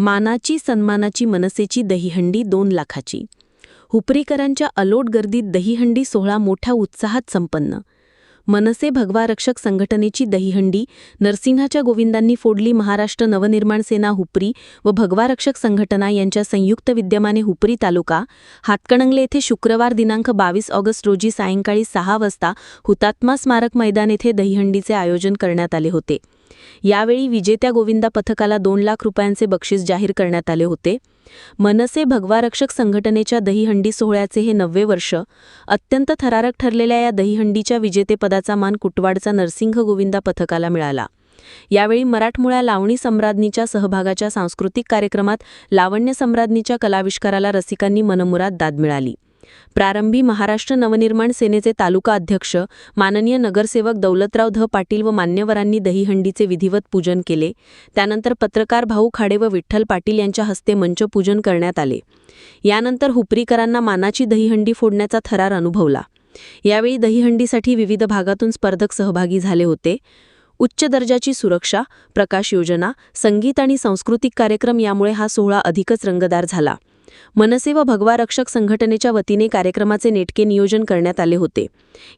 मानाची सन्मानाची मनसेची दहीहंडी दोन लाखाची. हुपरीकरांच्या अलोट गर्दीत दहीहंडी सोहळा मोठ्या उत्साहात संपन्न. मनसे भगवा रक्षक संघटनेची दहीहंडी नरसिंहाच्या गोविंदांनी फोडली महाराष्ट्र नवनिर्माण सेना हुपरी व भगवा रक्षक संघटना यांच्या संयुक्त विद्यमाने हुपरी तालुका हातकणंगले येथे शुक्रवार दिनांक बावीस ऑगस्ट रोजी सायंकाळी सहा वाजता हुतात्मा स्मारक मैदान येथे दहीहंडीचे आयोजन करण्यात आले होते. यावेळी विजेत्या गोविंदा पथकाला दोन लाख रुपयांचे बक्षीस जाहीर करण्यात आले होते. मनसे भगवा रक्षक संघटनेच्या दहीहंडी सोहळ्याचे हे नववे वर्ष अत्यंत थरारक ठरलेल्या या दहीहंडीच्या विजेतेपदाचा मान कुटवाडचा नरसिंह गोविंदा पथकाला मिळाला. यावेळी मराठमोळ्या लावणी सम्राज्ञीच्या सहभागाच्या सांस्कृतिक कार्यक्रमात लावण्य सम्राज्ञीच्या कलाविष्काराला रसिकांनी मनमुराद दाद मिळाली. प्रारंभी महाराष्ट्र नवनिर्माण सेनेचे तालुका अध्यक्ष माननीय नगरसेवक दौलतराव ध. पाटील व मान्यवरांनी दहीहंडीचे विधिवत पूजन केले. त्यानंतर पत्रकार भाऊ खाडे व विठ्ठल पाटील यांच्या हस्ते मंचपूजन करण्यात आले. यानंतर हुपरीकरांना मानाची दहीहंडी फोडण्याचा थरार अनुभवला. यावेळी दहीहंडीसाठी विविध भागातून स्पर्धक सहभागी झाले होते. उच्च दर्जाची सुरक्षा प्रकाश योजना संगीत आणि सांस्कृतिक कार्यक्रम यामुळे हा सोहळा अधिकच रंगदार झाला. मनसे व भगवा रक्षक संघटनेच्या वतीने कार्यक्रमाचे नेटके नियोजन करण्यात आले होते.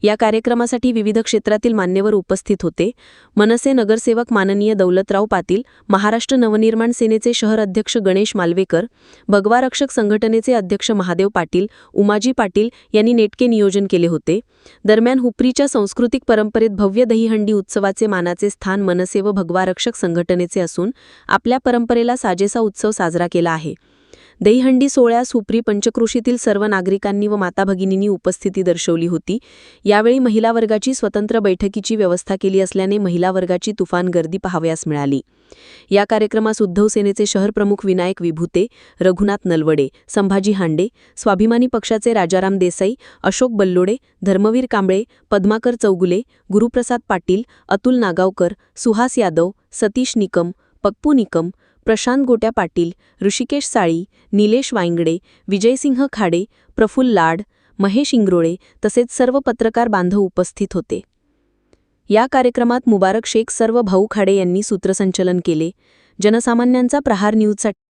या कार्यक्रमासाठी विविध क्षेत्रातील मान्यवर उपस्थित होते. मनसे नगरसेवक माननीय दौलतराव पाटील महाराष्ट्र नवनिर्माण सेनेचे शहर अध्यक्ष गणेश मालवेकर भगवा रक्षक संघटनेचे अध्यक्ष महादेव पाटील उमाजी पाटील यांनी नेटके नियोजन केले होते. दरम्यान हुपरीच्या सांस्कृतिक परंपरेत भव्य दहीहंडी उत्सवाचे मानाचे स्थान मनसे व भगवा रक्षक संघटनेचे असून आपल्या परंपरेला साजेसा उत्सव साजरा केला आहे. दहीहंडी सोहळ्यास हुपरी पंचक्रोशीतील सर्व नागरिकांनी व माता भगिनींनी उपस्थिती दर्शवली होती. यावेळी महिला वर्गाची स्वतंत्र बैठकीची व्यवस्था केली असल्याने महिला वर्गाची तुफान गर्दी पाहावयास मिळाली. या कार्यक्रमास उद्धव सेनेचे शहरप्रमुख विनायक विभूते रघुनाथ नलवडे संभाजी हांडे स्वाभिमानी पक्षाचे राजाराम देसाई अशोक बल्लोडे धर्मवीर कांबळे पद्माकर चौगुले गुरुप्रसाद पाटील अतुल नागावकर सुहास यादव सतीश निकम पप्पू निकम प्रशांत गोट्या पाटील ऋषिकेश साळी निलेश वायंगडे विजयसिंह खाडे प्रफुल्ल लाड महेश इंग्रोळे तसेच सर्व पत्रकार बांधव उपस्थित होते. या कार्यक्रमात मुबारक शेख सर्व भाऊ खाडे यांनी सूत्रसंचलन केले. जनसामान्यांचा प्रहार न्यूजसाठी